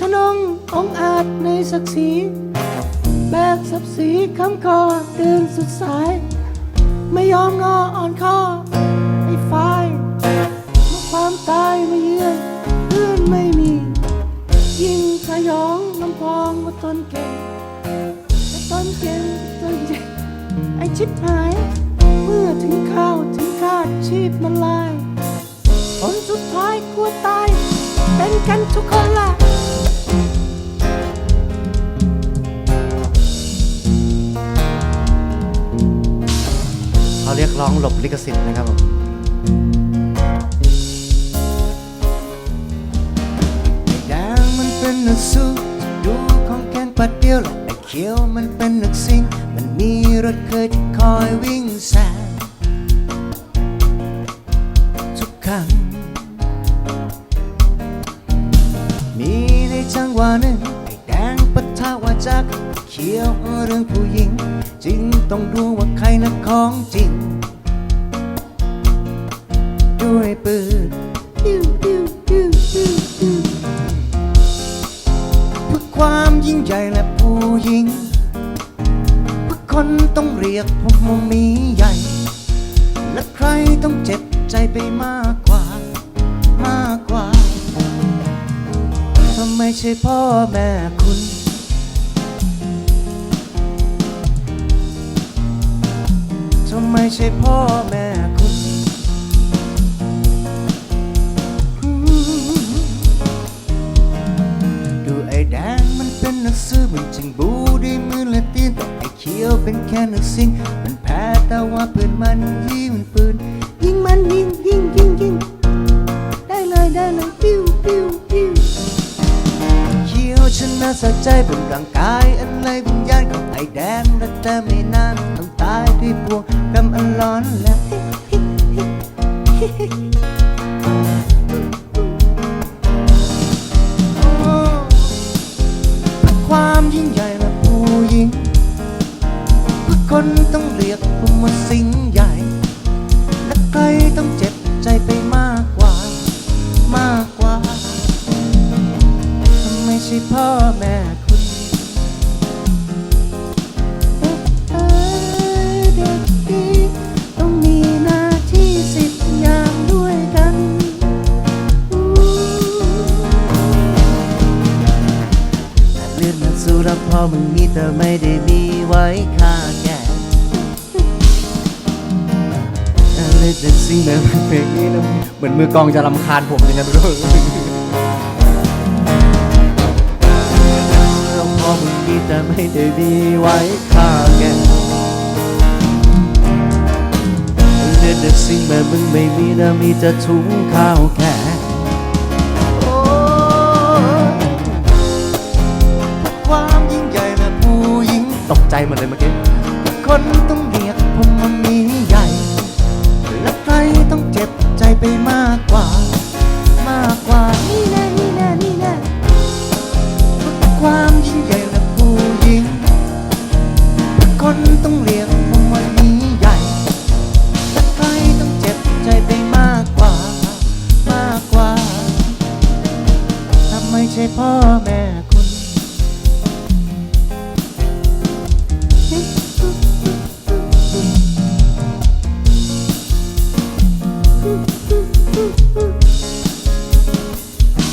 ทนงองอาจในศักดิ์ศรีแบกสับสีคำคอเดินสุดสาย ไม่ยอมงออ่อนคอไอ้ฝ่ายเมื่อความตายมาเยือนเพื่อนไม่มี ยิ่งสยองลำพองว่าตนเก่งแต่ตนเก่งตนเจ็บไอ้ชิบหาย เมื่อถึงข้าวถึงคาดชีพมันลายผลสุดท้ายกลัวตาย เป็นกันทุกคนล่ะ ร้องหลบลิขสิทธิ์นะครับผมแดงมันเป็นนักสู้ดูของแกงปัดเดียวหรอกไอ้เขียวมันเป็นนักซิ่งมันมีรถเคยคอยวิ่งแซงทุกครั้งมีในจังหวะหนึ่งไอ้แดงปะทะว่าจักเขียวเรื่องผู้หญิงจึงต้องดูว่าใครนะของจริง วยปืนเพื่อความยิ่งใหญ่และผู้หญิงเพื่อคนต้องเรียกผมว่ามีใหญ่ และใครต้องเจ็บใจไปมากกว่า มากกว่าถ้าไม่ใช่พ่อแม่คุณถ้าไมใช่พ่อแม่ ซื้อมันจึงบูด้วยมือและตีนแต่ไอ้เขียวเป็นแค่นักซิ่งมันแพ้แต่ว่าเพื่อนมันยิงปืน ยิงมันยิงยิงยิงยิงได้เลยได้เลยปิ้วปิ้วปิ้วเขียวชนะสะใจบนร่างกายอันไรวิญญาณของไอ้แดงและแต่ไม่นานต้องตายด้วยพวงกำอันร้อนและ ความยิ่งใหญ่และผู้หญิงเพื่อคนต้องเรียกผมว่าสิง รับพ่อมึงมีแต่ไม่ได้มีไว้ค่าแก่ เลือดจะสิ่งแบบเพลงนี้นะเหมือนมือกองจะรำคาญผมเลยนะทุกคนรับพ่อมึงมีแต่ไม่ได้มีไว้ค่าแก่เลือดจะสิ่งแบบมึงไม่มีนะมีแต่ถุงข้าวแก่ หมดเลยเมื่อกี้คนต้องเรียกผมว่ามีใหญ่ และใครต้องเจ็บใจไปมากกว่า มากกว่านี่แน่นี่แน่นี่แน่ความยิ่งใหญ่และผู้หญิง คนต้องเรียกผมว่ามีใหญ่และใครต้องเจ็บใจไปมากกว่า มากกว่าถ้าไม่ใช่พ่อ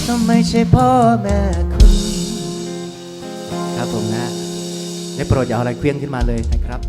ต้องไม่ใช่พ่อแม่คุณครับผมนะได้โปรดอย่าเอาอะไรเคลี้ยงขึ้นมาเลยนะครับ